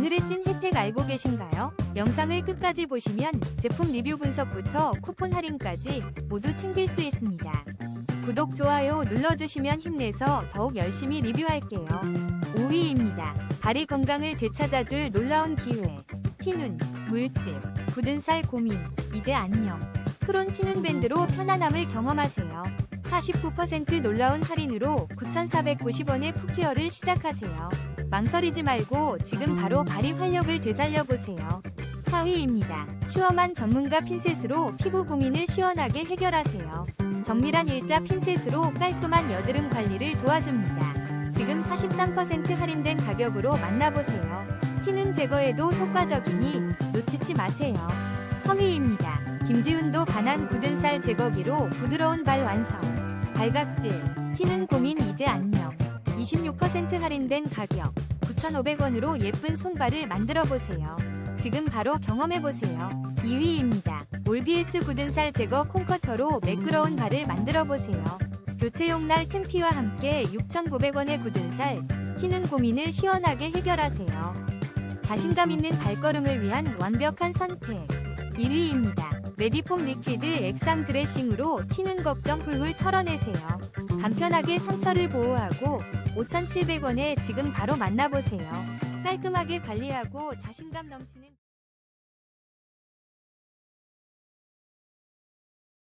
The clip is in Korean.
오늘의 찐 혜택 알고 계신가요? 영상을 끝까지 보시면 제품 리뷰 분석부터 쿠폰 할인까지 모두 챙길 수 있습니다. 구독, 좋아요 눌러주시면 힘내서 더욱 열심히 리뷰할게요. 5위입니다. 발이 건강을 되찾아줄 놀라운 기회. 티눈, 물집, 굳은 살 고민, 이제 안녕. 크론 티눈 밴드로 편안함을 경험하세요. 49% 놀라운 할인으로 9,490원의 푸케어를 시작하세요. 망설이지 말고 지금 바로 발이 활력을 되살려보세요. 4위입니다. 슈어만 전문가 핀셋으로 피부 고민을 시원하게 해결하세요. 정밀한 일자 핀셋으로 깔끔한 여드름 관리를 도와줍니다. 지금 43% 할인된 가격으로 만나보세요. 티눈 제거에도 효과적이니 놓치지 마세요. 3위입니다. 김지훈도 반한 굳은 살 제거기로 부드러운 발 완성. 발각질, 티는 고민 이제 안녕. 26% 할인된 가격. 9,500원으로 예쁜 손발을 만들어 보세요. 지금 바로 경험해 보세요. 2위입니다. 올비에스 굳은 살 제거 콩커터로 매끄러운 발을 만들어 보세요. 교체용 날 템피와 함께 6,900원의 굳은 살, 티는 고민을 시원하게 해결하세요. 자신감 있는 발걸음을 위한 완벽한 선택. 1위입니다. 메디폼 리퀴드 액상 드레싱으로 튀는 걱정 훌훌 털어내세요. 간편하게 상처를 보호하고 5,700원에 지금 바로 만나보세요. 깔끔하게 관리하고 자신감 넘치는